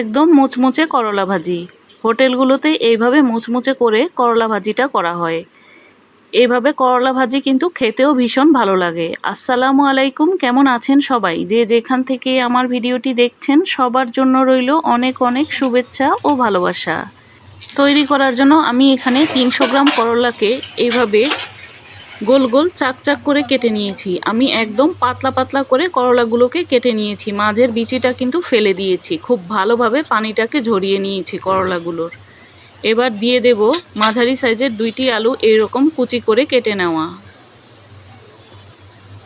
একদম মুচমুচে করলা ভাজি। হোটেলগুলোতে এইভাবে মুচমুচে করে করলা ভাজিটা করা হয়। এইভাবে করলা ভাজি কিন্তু খেতেও ভীষণ ভালো লাগে। আসসালামু আলাইকুম, কেমন আছেন সবাই? যে যেখান থেকে আমার ভিডিওটি দেখছেন, সবার জন্য রইল অনেক অনেক শুভেচ্ছা ও ভালোবাসা। তৈরি করার জন্য আমি এখানে তিনশো গ্রাম করলাকে এইভাবে গোল গোল, চাক চাক করে কেটে নিয়েছি। আমি একদম পাতলা পাতলা করে করলাগুলোকে কেটে নিয়েছি। মাঝের বিচিটা কিন্তু ফেলে দিয়েছি। খুব ভালোভাবে পানিটাকে ঝরিয়ে নিয়েছি করলাগুলোর। এবার দিয়ে দেব মাঝারি সাইজের দুইটি আলু এরকম কুচি করে কেটে নেওয়া।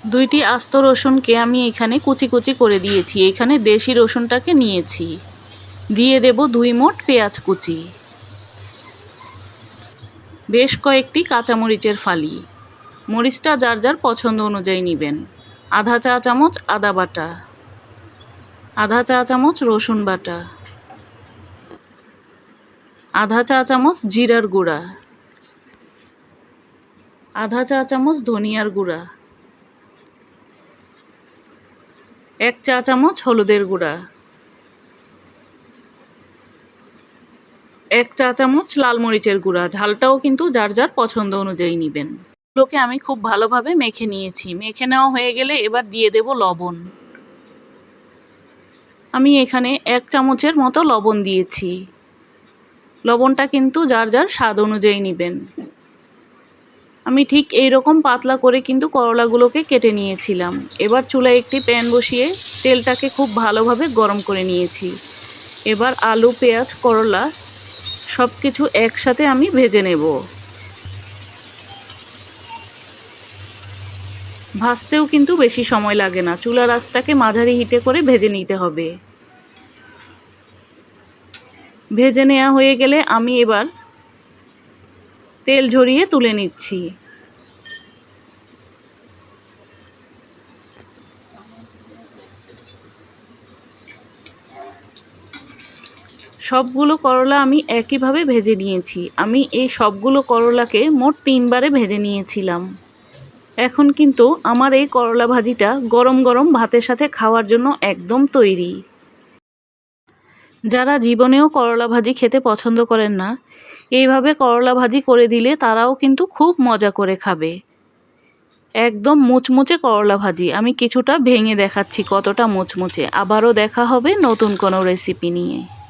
দুইটি আস্ত রসুনকে আমি এখানে কুচি কুচি করে দিয়েছি। এখানে দেশি রসুনটাকে নিয়েছি। দিয়ে দেব দুই মোট পেঁয়াজ কুচি। বেশ কয়েকটি কাঁচামরিচের ফালি। মরিচটা যার যার পছন্দ অনুযায়ী নেবেন। আধা চা চামচ আদা বাটা। আধা চা চামচ রসুন বাটা। আধা চা চামচ জিরার গুঁড়া। আধা চা চামচ ধনিয়ার গুঁড়া। এক চা চামচ হলুদের গুঁড়া। এক চা চামচ লাল মরিচের গুঁড়া। ঝালটাও কিন্তু যার যার পছন্দ অনুযায়ী নেবেন। এগুলোকে আমি খুব ভালোভাবে মেখে নিয়েছি। মেখে নেওয়া হয়ে গেলে এবার দিয়ে দেব লবণ। আমি এখানে এক চামচের মতো লবণ দিয়েছি। লবণটা কিন্তু যার যার স্বাদ অনুযায়ী নেবেন। আমি ঠিক এই রকম পাতলা করে কিন্তু করলাগুলোকে কেটে নিয়েছিলাম। এবার চুলায় একটি প্যান বসিয়ে তেলটাকে খুব ভালোভাবে গরম করে নিয়েছি। এবার আলু, পেঁয়াজ, করলা সব কিছু একসাথে আমি ভেজে নেব। ভাজতেও কিন্তু বেশি সময় লাগে না। চুলা আঁচটাকে মাঝারি হিটে করে ভেজে নিতে হবে। ভেজে নেওয়া হয়ে গেলে আমি এবার তেল ঝরিয়ে তুলে নিচ্ছি। সবগুলো করলা আমি একইভাবে ভেজে নিয়েছি। আমি এই সবগুলো করলাকে মোট তিনবারে ভেজে নিয়েছিলাম। এখন কিন্তু আমার এই করলা ভাজিটা গরম গরম ভাতের সাথে খাওয়ার জন্য একদম তৈরি। যারা জীবনেও করলা ভাজি খেতে পছন্দ করেন না, এইভাবে করলা ভাজি করে দিলে তারাও কিন্তু খুব মজা করে খাবে। একদম মুচমুচে করলা ভাজি। আমি কিছুটা ভেঙে দেখাচ্ছি কতটা মুচমুচে। আবারও দেখা হবে নতুন কোনো রেসিপি নিয়ে।